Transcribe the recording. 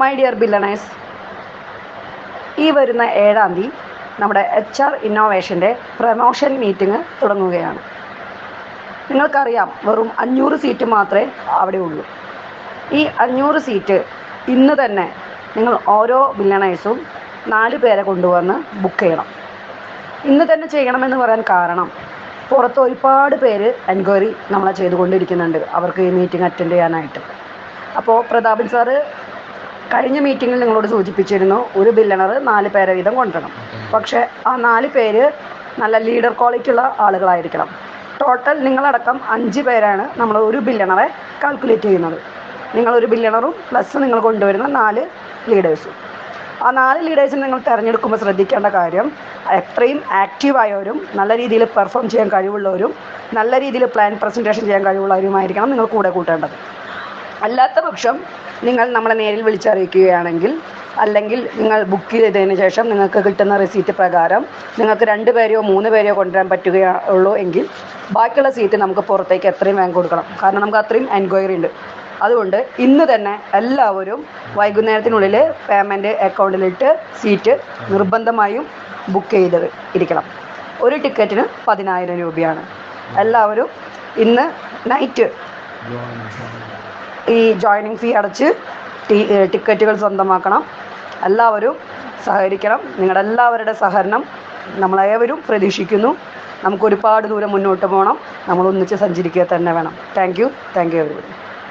My dear ബില്ലണേഴ്സ് ഈ വരുന്ന ഏഴാം തീയതി നമ്മുടെ എച്ച് ആർ ഇന്നോവേഷന്റെ പ്രമോഷൻ മീറ്റിംഗ് തുടങ്ങുകയാണ്. നിങ്ങൾക്കറിയാം വെറും അഞ്ഞൂറ് സീറ്റ് മാത്രമേ അവിടെ ഉള്ളൂ. ഈ അഞ്ഞൂറ് സീറ്റ് ഇന്ന് തന്നെ നിങ്ങൾ ഓരോ ബില്ലണേഴ്സും നാല് പേരെ കൊണ്ടുവന്ന് ബുക്ക് ചെയ്യണം. ഇന്ന് തന്നെ ചെയ്യണമെന്ന് പറയാൻ കാരണം പുറത്ത് ഒരുപാട് പേര് എൻക്വയറി നമ്മളെ ചെയ്തുകൊണ്ടിരിക്കുന്നുണ്ട്. അവർക്ക് ഈ മീറ്റിംഗ് അറ്റൻഡ് ചെയ്യാനായിട്ട്. അപ്പോൾ പ്രതാപൻ സാറ് കഴിഞ്ഞ മീറ്റിങ്ങിൽ നിങ്ങളോട് സൂചിപ്പിച്ചിരുന്നു ഒരു ബില്ലണർ നാല് പേരെ വീതം കൊണ്ടുവരണം. പക്ഷേ ആ നാല് പേര് നല്ല ലീഡർ ക്വാളിറ്റി ഉള്ള ആളുകളായിരിക്കണം. ടോട്ടൽ നിങ്ങളടക്കം അഞ്ച് പേരാണ് നമ്മൾ ഒരു ബില്ലണറെ കാൽക്കുലേറ്റ് ചെയ്യുന്നത്. നിങ്ങളൊരു ബില്ലണറും പ്ലസ് നിങ്ങൾ കൊണ്ടുവരുന്ന നാല് ലീഡേഴ്സും ആ നാല് ലീഡേഴ്സിനെ നിങ്ങൾ തിരഞ്ഞെടുക്കുമ്പോൾ ശ്രദ്ധിക്കേണ്ട കാര്യം എത്രയും ആക്റ്റീവായവരും നല്ല രീതിയിൽ പെർഫോം ചെയ്യാൻ കഴിവുള്ളവരും നല്ല രീതിയിൽ പ്ലാൻ പ്രസന്റേഷൻ ചെയ്യാൻ കഴിവുള്ളവരുമായിരിക്കണം നിങ്ങൾ കൂടെ കൂട്ടേണ്ടത്. അല്ലാത്ത പക്ഷം നിങ്ങൾ നമ്മളെ നേരിൽ വിളിച്ചറിയിക്കുകയാണെങ്കിൽ അല്ലെങ്കിൽ നിങ്ങൾ ബുക്ക് ചെയ്തതിന് ശേഷം നിങ്ങൾക്ക് കിട്ടുന്ന റെസീറ്റ് പ്രകാരം നിങ്ങൾക്ക് രണ്ട് പേരെയോ മൂന്ന് പേരെയോ കൊണ്ടുവരാൻ പറ്റുകയുള്ളൂ എങ്കിൽ ബാക്കിയുള്ള സീറ്റ് നമുക്ക് പുറത്തേക്ക് എത്രയും വേഗം കൊടുക്കണം. കാരണം നമുക്ക് അത്രയും എൻക്വയറി ഉണ്ട്. അതുകൊണ്ട് ഇന്ന് തന്നെ എല്ലാവരും വൈകുന്നേരത്തിനുള്ളിൽ പേയ്മെന്റ് അക്കൗണ്ടിലിട്ട് സീറ്റ് നിർബന്ധമായും ബുക്ക് ചെയ്ത് ഇരിക്കണം. ഒരു ടിക്കറ്റിന് പതിനായിരം രൂപയാണ്. എല്ലാവരും ഇന്ന് നൈറ്റ് ഈ ജോയിനിങ് ഫീ അടച്ച് ടിക്കറ്റുകൾ സ്വന്തമാക്കണം. എല്ലാവരും സഹകരിക്കണം. നിങ്ങളുടെ എല്ലാവരുടെ സഹകരണം നമ്മളേവരും പ്രതീക്ഷിക്കുന്നു. നമുക്ക് ഒരുപാട് ദൂരം മുന്നോട്ട് പോകണം. നമ്മൾ ഒന്നിച്ച് സഞ്ചരിക്കുക തന്നെ വേണം. Thank you thank you everybody